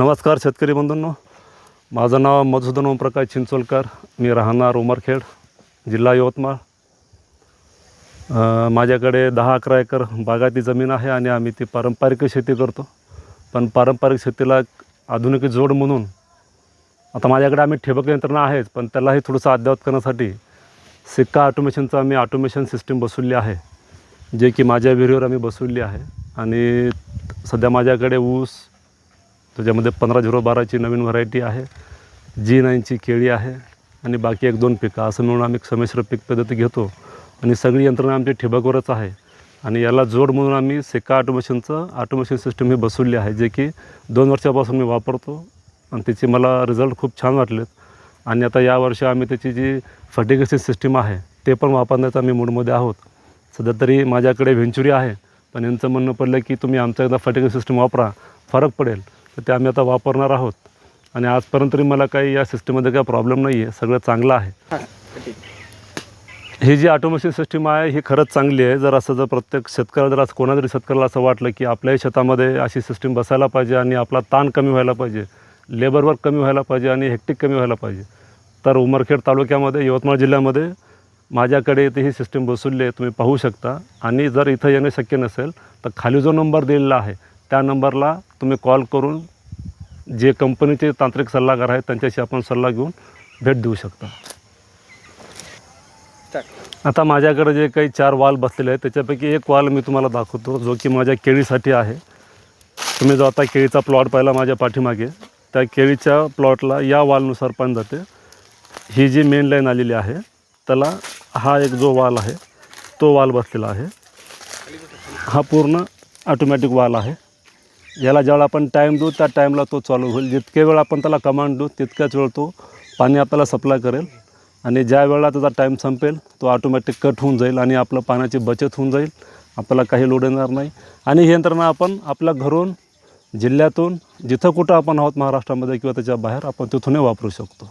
नमस्कार शेतकरी बंधूंनो. माझं नाव मधुसूदन ओमप्रकाश चिंचोलकर. मी राहणार उमरखेड जिल्हा यवतमाळ. माझ्याकडे दहा अकरा एकर बागायती जमीन आहे आणि आम्ही ती पारंपरिक शेती करतो. पण पारंपरिक शेतीला आधुनिक जोड म्हणून आता माझ्याकडे आम्ही ठिबक यंत्रणा आहेच पण त्यालाही थोडंसं अद्ययावत करण्यासाठी सिक्का ऑटोमेशनचं आम्ही ऑटोमेशन सिस्टीम बसवली आहे जे की माझ्या विहिरीवर आम्ही बसवली आहे. आणि सध्या माझ्याकडे ऊस त्याच्यामध्ये पंधरा झिरो बाराची नवीन व्हरायटी आहे. जी नाईनची केळी आहे आणि बाकी एक दोन पिकं. असं मिळून आम्ही संमिश्र पीक पद्धती घेतो. आणि सगळी यंत्रणा आमची ठिबकवरच आहे. आणि याला जोड म्हणून आम्ही सेका ऑटोमेशनचं ऑटोमेशन सिस्टम ही बसवली आहे जे की दोन वर्षापासून मी वापरतो. आणि त्याचे मला रिझल्ट खूप छान वाटलेत. आणि आता यावर्षी आम्ही त्याची जी फर्टिगेशन सिस्टीम आहे ते पण वापरण्याचा आम्ही मूडमध्ये आहोत. सध्या तरी माझ्याकडे व्हेंचुरी आहे. पण यांचं म्हणणं पडलं की तुम्ही आमचा एकदा फर्टिगेशन सिस्टम वापरा. फरक पडेल. तर ते आम्ही आता वापरणार आहोत. आणि आजपर्यंत तरी मला काही या सिस्टीममध्ये काही प्रॉब्लेम नाही आहे सगळं चांगलं आहे. ही जी ऑटोमेशन सिस्टीम आहे ही खरंच चांगली आहे. जर असं जर प्रत्येक शेतकऱ्याला जर असं कोणातरी शेतकऱ्याला असं वाटलं की आपल्याही शेतामध्ये अशी सिस्टीम बसायला पाहिजे आणि आपला ताण कमी व्हायला पाहिजे लेबर वर्क कमी व्हायला पाहिजे आणि हेक्टिक कमी व्हायला पाहिजे तर उमरखेड तालुक्यामध्ये यवतमाळ जिल्ह्यामध्ये माझ्याकडे इथे ही सिस्टीम बसवली आहे. तुम्ही पाहू शकता. आणि जर इथं येणं शक्य नसेल तर खाली जो नंबर दिलेला आहे त्या नंबरला तुम्ही कॉल करून जे कंपनीचे तांत्रिक सल्लागार आहेत त्यांच्याशी आपण सल्ला घेऊन भेट देऊ शकता. आता माझ्याकडे जे काही चार वाल बसलेले आहेत त्याच्यापैकी एक वाल मी तुम्हाला दाखवतो जो की माझ्या केळीसाठी आहे. तुम्ही जो आता केळीचा प्लॉट पाहिला माझ्या पाठीमागे त्या केळीच्या प्लॉटला या वालनुसार पण जाते. ही जी मेन लाईन आलेली आहे त्याला हा एक जो वाल आहे तो वाल बसलेला आहे. हा पूर्ण ऑटोमॅटिक वाल आहे. याला ज्यावेळेला आपण टाईम देऊ त्या टाईमला तो चालू होईल. जितके वेळ आपण त्याला कमांड देऊ तितक्याच वेळ तो पाणी आपल्याला सप्लाय करेल. आणि ज्या वेळेला त्याचा टाईम संपेल तो ऑटोमॅटिक कट होऊन जाईल आणि आपलं पाण्याची बचत होऊन जाईल. आपल्याला काही लोड येणार नाही. आणि ही यंत्रणा आपण आपल्या घरून जिल्ह्यातून जिथं कुठं आपण आहोत महाराष्ट्रामध्ये किंवा त्याच्या बाहेर आपण तिथूनही वापरू शकतो.